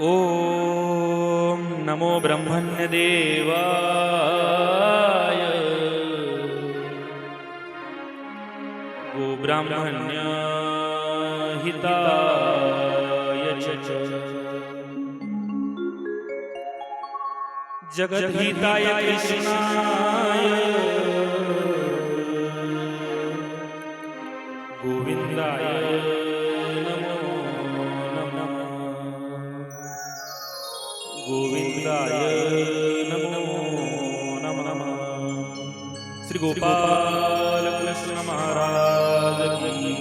ॐ नमो ब्रह्मण्यदेवाय। गोब्राह्मण्य हिताय च। जगद्हिताय कृष्णाय गोविन्दाय नमो नम श्री गोपाल कृष्ण महाराज की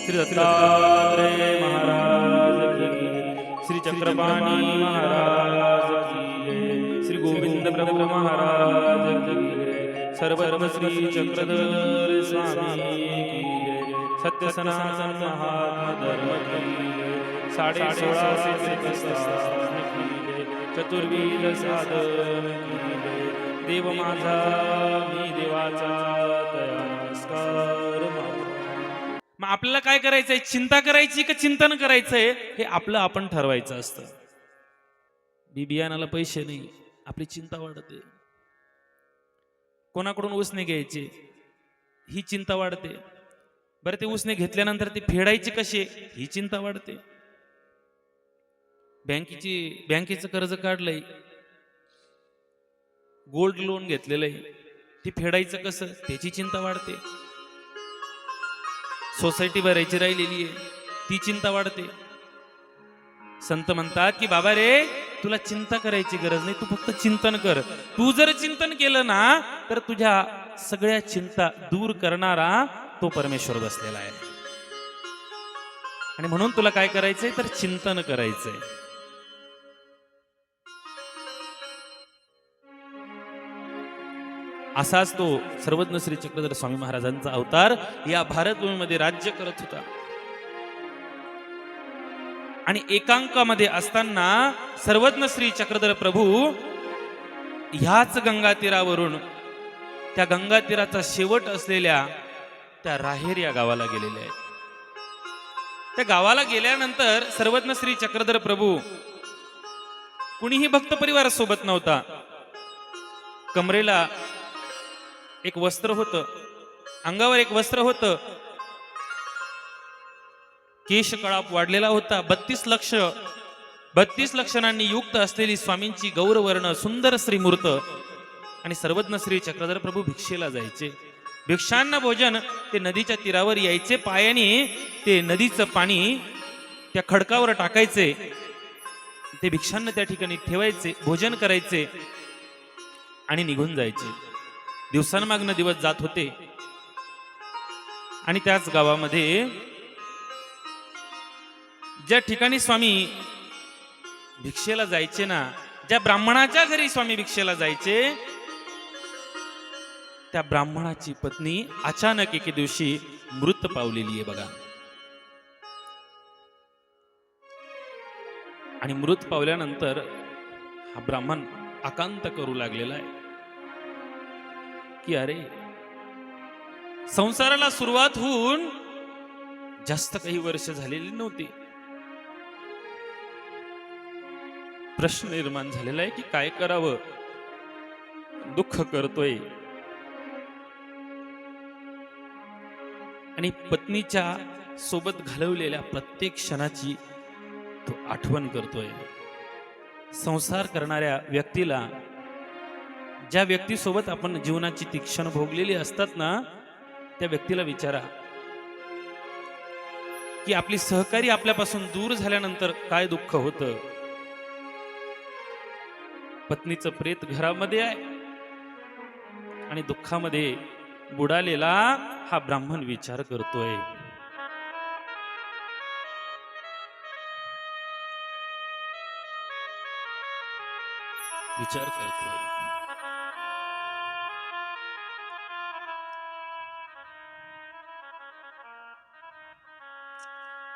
श्री दत्तात्रेय महाराज की श्री चक्रपाणी महाराज की श्री गोविंद प्रभु महाराज की जय श्री चक्रधर स्वामी सत्य सनातन महात्मा धर्म की जय साडे सोळाशे श्रीकृष्ण चतुर्वीर जय साधन देव माझा मी देवाचा नमस्कार मग आपल्याला काय करायचंय? चिंता करायची का चिंतन करायचंय? हे आपलं आपण ठरवायचं असतं. बी बियाणाला पैसे नाही आपली चिंता वाढते. कोणाकडून उसने घ्यायचे? ही चिंता वाढते. बरं ते उसने घेतल्यानंतर ते फेडायचे कसे? ही चिंता वाढते. बँकेची बँकेचं कर्ज काढलंय. गोल्ड लोन घेतलेलं आहे. ते फेडायचं कसं? त्याची चिंता वाढते. सोसायटी भरायची राहिलेली आहे. ती चिंता वाढते. संत म्हणतात की बाबा रे तुला चिंता करायची गरज नाही. तू फक्त चिंतन कर. तू जर चिंतन केलं ना तर तुझ्या सगळ्या चिंता दूर करणारा तो परमेश्वर बसलेला आहे. आणि म्हणून तुला काय करायचंय? तर चिंतन करायचंय. असाच तो सर्वज्ञ श्री चक्रधर स्वामी महाराजांचा अवतार या भारतभूमीमध्ये राज्य करत होता. आणि एकांकामध्ये असताना सर्वज्ञ श्री चक्रधर प्रभू ह्याच गंगा तीरावरून त्या गंगा तीराचा शेवट असलेल्या त्या राहेर या गावाला गेलेल्या आहेत. त्या गावाला गेल्यानंतर सर्वज्ञ श्री चक्रधर प्रभू कुणीही भक्त परिवारासोबत नव्हता. कमरेला एक वस्त्र होतं. अंगावर एक वस्त्र होतं. केश कळाप वाढलेला होता. बत्तीस लक्ष बत्तीस लक्षणांनी युक्त असलेली स्वामींची गौरवर्ण सुंदर श्रीमूर्त आणि सर्वज्ञ श्री चक्रधर प्रभू भिक्षेला जायचे. भिक्षांना भोजन ते नदीच्या तीरावर यायचे पायाने ते नदीचं पाणी त्या खडकावर टाकायचे. ते भिक्षांना त्या ठिकाणी ठेवायचे भोजन करायचे आणि निघून जायचे. दिवसांमागनं दिवस जात होते. आणि त्याच गावामध्ये ज्या ठिकाणी स्वामी भिक्षेला जायचे ना ज्या ब्राह्मणाच्या घरी स्वामी भिक्षेला जायचे त्या ब्राह्मणाची पत्नी अचानक एके दिवशी मृत पावलेली आहे बघा. आणि मृत पावल्यानंतर हा ब्राह्मण आकांत करू लागलेला आहे. की अरे संसाराला सुरुवात होऊन जास्त काही वर्ष झालेली नव्हती. प्रश्न निर्माण झालेला आहे की काय करावं? दुःख करतोय. आणि पत्नीच्या सोबत घालवलेल्या प्रत्येक क्षणाची तो आठवण करतोय. संसार करणाऱ्या व्यक्तीला ज्या व्यक्तीसोबत आपण जीवनाची तीक्षण भोगलेली असतात ना त्या व्यक्तीला विचारा. की आपली सहकारी आपल्यापासून दूर झाल्यानंतर काय दुःख होतं? पत्नीचं प्रेत घरामध्ये आहे. आणि दुःखामध्ये बुडालेला हा ब्राह्मण विचार करतोय. विचार करतोय.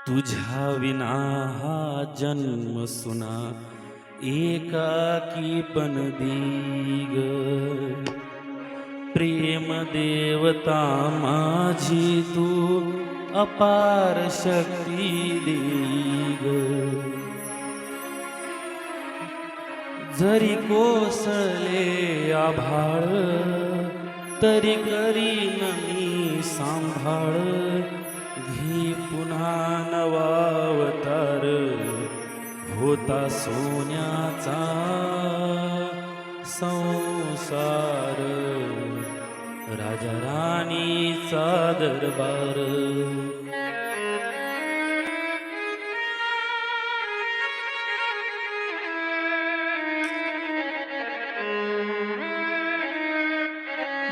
तुझ्या विना हा जन्म सुना एकाकी पण दीग. प्रेम देवता माझी तू अपार शक्ती देग जरी कोसले आभाळ तरी करीन मी सांभाळ. घे पुन्हा नवावतार होता सोन्याचा संसार राजा राणीचा दरबार.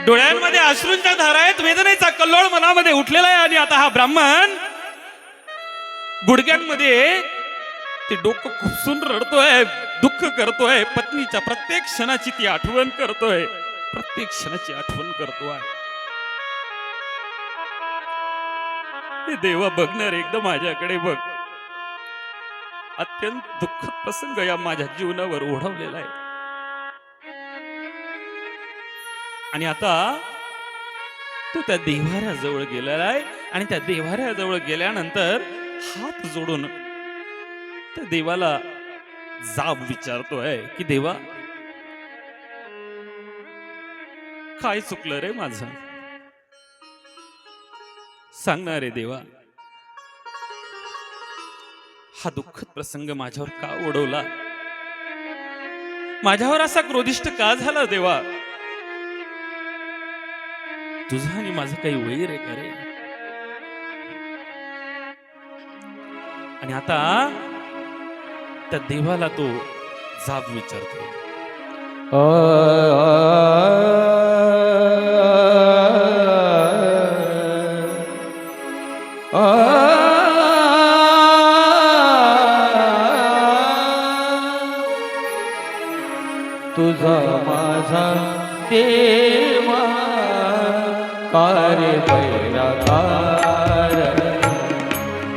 डोळ्यांमध्ये अश्रूंच्या धारा आहेत वेदनेचा कल्लोळ मनामध्ये उठलेला आहे आणि आता हा ब्राह्मण गुडघ्यांमध्ये ते डोकं खुपसून रडतोय दुःख करतोय पत्नीच्या प्रत्येक क्षणाची ती आठवण करतोय प्रत्येक क्षणाची आठवण करतोय. हे देवा बघणार एकदा माझ्याकडे बघ. अत्यंत दुःखद प्रसंग या माझ्या जीवनावर ओढवलेला आहे. आणि आता तो त्या देव्हाऱ्याजवळ गेलेला आहे. आणि त्या देव्हाऱ्याजवळ गेल्यानंतर हात जोडून त्या देवाला जाब विचारतोय की देवा काय चुकलं रे माझं? सांगणार रे देवा हा दुःखद प्रसंग माझ्यावर का ओढवला? माझ्यावर असा क्रोधिष्ट का झाला देवा? तुझा आणि माझं काही वैर आहे का रे? आणि आता त्या देवाला तो जाब विचारतो कार्य बैराकार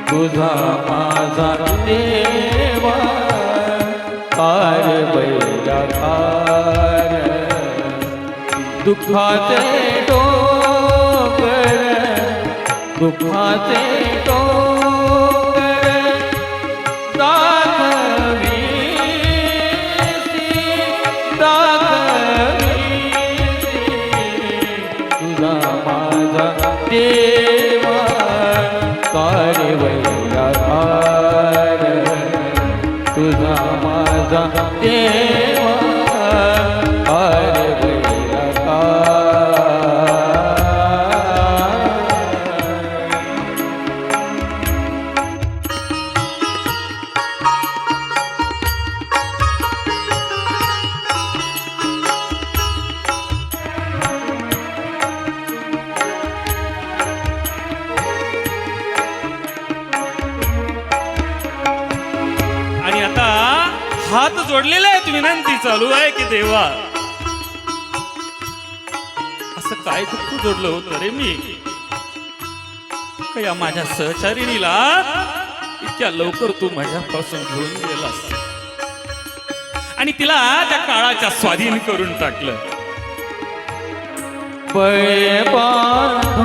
तुझा माझा देवा. कार्य बैराकार दुःखाचे डोंगर दुःखाचे डोंगर कार्य वैराकार तुझा माझा ते हात जोडलेले आहेत विनंती चालू आहे की देवा. असं काय दुःख जोडलं होतं रे मी? या माझ्या सहचारिणीला इतक्या लवकर तू माझ्यापासून घेऊन गेलास? आणि तिला त्या काळाच्या स्वाधीन करून टाकलं. बळे बांधुनिया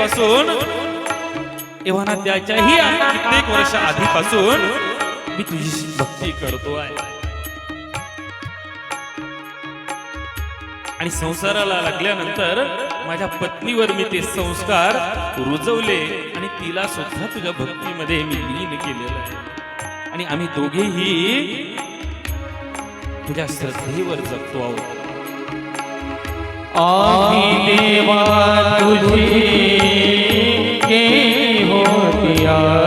आधीपासून एव्हाना त्याच्याही आता कित्येक वर्ष आधीपासून मी तुझी भक्ती करतो आहे. आणि संसाराला लागल्यानंतर माझ्या पत्नीवर मी ते संस्कार रुजवले आणि तिला सुद्धा तुझ्या भक्तीमध्ये मी लीन केलेलं आहे. आणि आम्ही दोघेही तुझ्या श्रद्धेवर जगतो आहोत. आम्ही देवा तुझी केली होती आशा.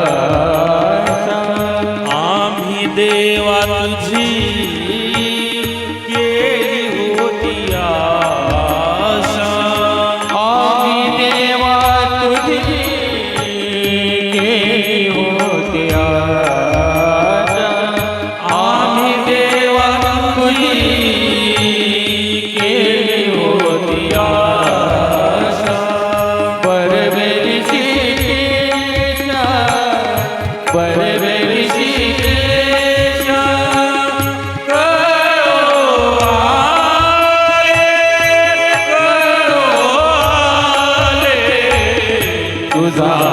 तुझा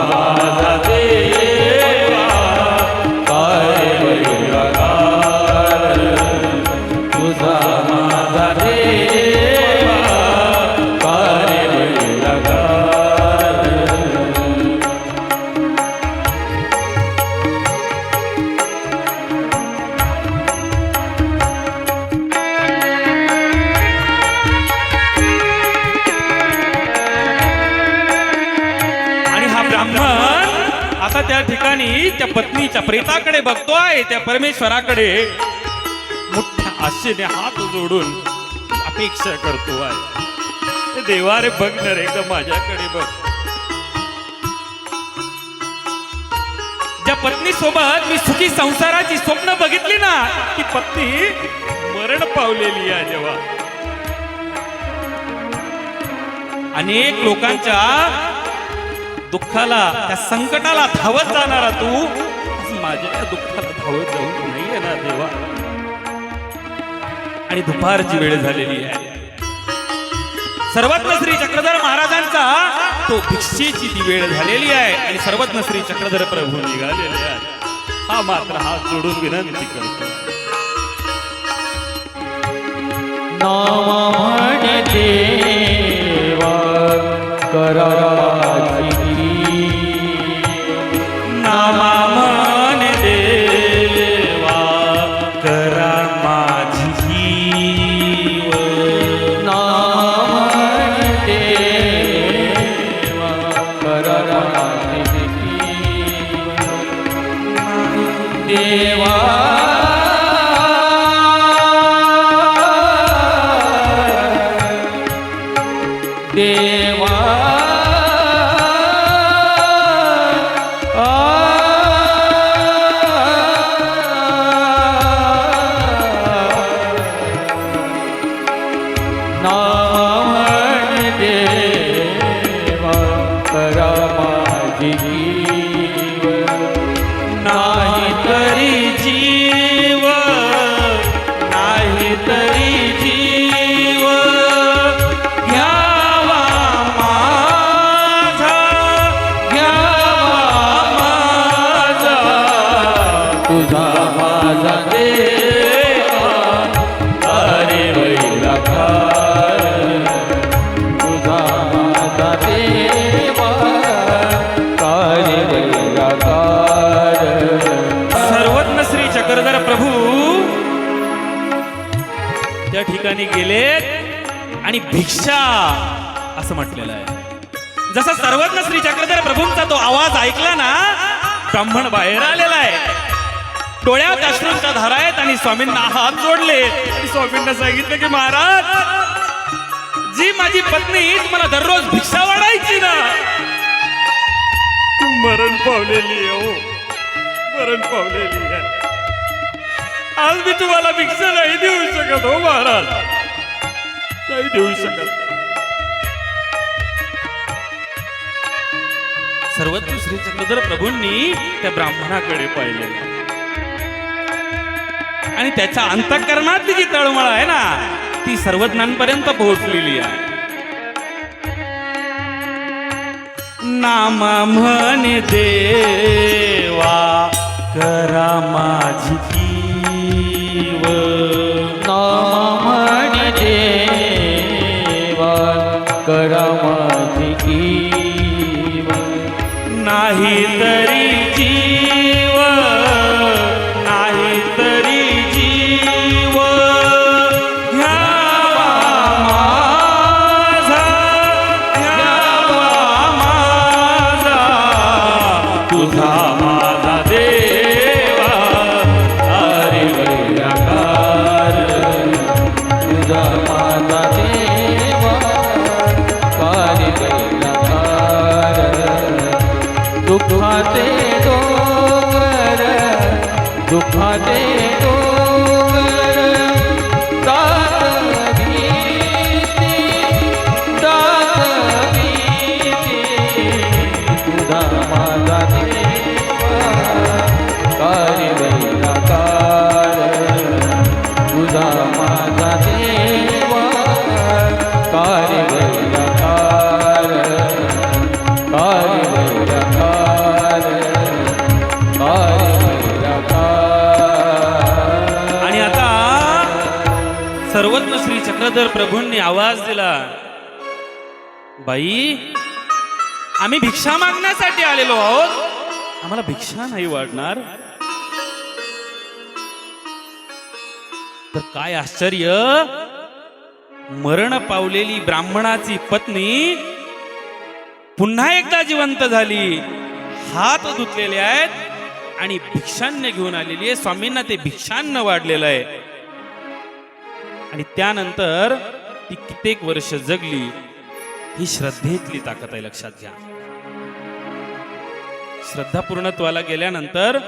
त्या ठिकाणी त्या पत्नीच्या प्रेताकडे बघतोय त्या परमेश्वराकडे. मोठ्या आशेने हात जोडून अपेक्षा करतो आहे. देवा रे बघ ना रे माझ्याकडे बघ. ज्या पत्नी सोबत मी सुखी संसाराची स्वप्न बघितली ना ती पत्नी मरण पावलेली आहे जेव्हा. अनेक लोकांच्या दुःखाला त्या संकटाला धावत जाणारा तू माझ्या दुःखाला धावत जाऊ नाही येणार देवा. आणि दुपारची वेळ झालेली आहे. सर्वज्ञ श्री चक्रधर महाराजांचा तो भिक्षेची ती वेळ झालेली आहे. आणि सर्वज्ञ श्री चक्रधर प्रभू निघालेले आहे हा मात्र हात जोडून विनंती करतो. नाम देवा करा नाम ठिकाणी आणि भिक्षा असं म्हटलेलं आहे. जसा सर्वज्ञ श्री चक्रधर प्रभूंचा तो आवाज ऐकला ना ब्राह्मण बाहेर आलेला आहे. डोळ्यात अश्रूंच्या धारा आहेत आणि स्वामींना हात जोडले. आणि स्वामींना सांगितलं की महाराज जी माझी पत्नी तुम्हाला दररोज भिक्षा वाढायची ना मरण पावलेली हो. मरण पावलेली आहे. आज मी तुम्हाला भिक्षा नाही देऊ शकत हो महाराज. नाही देऊ शकत. सर्वत्र श्री चक्रधर प्रभूंनी त्या ब्राह्मणाकडे पाहिले. आणि त्याच्या अंतःकरणातली जी तळमळ आहे ना ती सर्वज्ञांपर्यंत पोहोचलेली आहे. नाम म्हणे देवा करा माझी तुझा माझा सर्वज्ञ प्रभूंनी आवाज दिला बाई आम्ही भिक्षा मागण्यासाठी आलेलो आहोत. आम्हाला भिक्षा नाही वाढणार तर काय आश्चर्य मरण पावलेली ब्राह्मणाची पत्नी पुन्हा एकदा जिवंत झाली. हात धुतलेले आहेत आणि भिक्षान्न घेऊन आलेली आहे. स्वामींना ते भिक्षान्न वाढलेलं आहे. आणि त्यानंतर ती कित्येक वर्ष जगली ही श्रद्धेतली ताकद आहे लक्षात घ्या. श्रद्धा पूर्णत्वाला गेल्यानंतर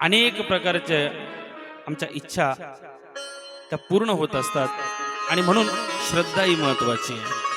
अनेक प्रकारच्या आमच्या इच्छा त्या पूर्ण होत असतात आणि म्हणून श्रद्धा ही महत्वाची आहे.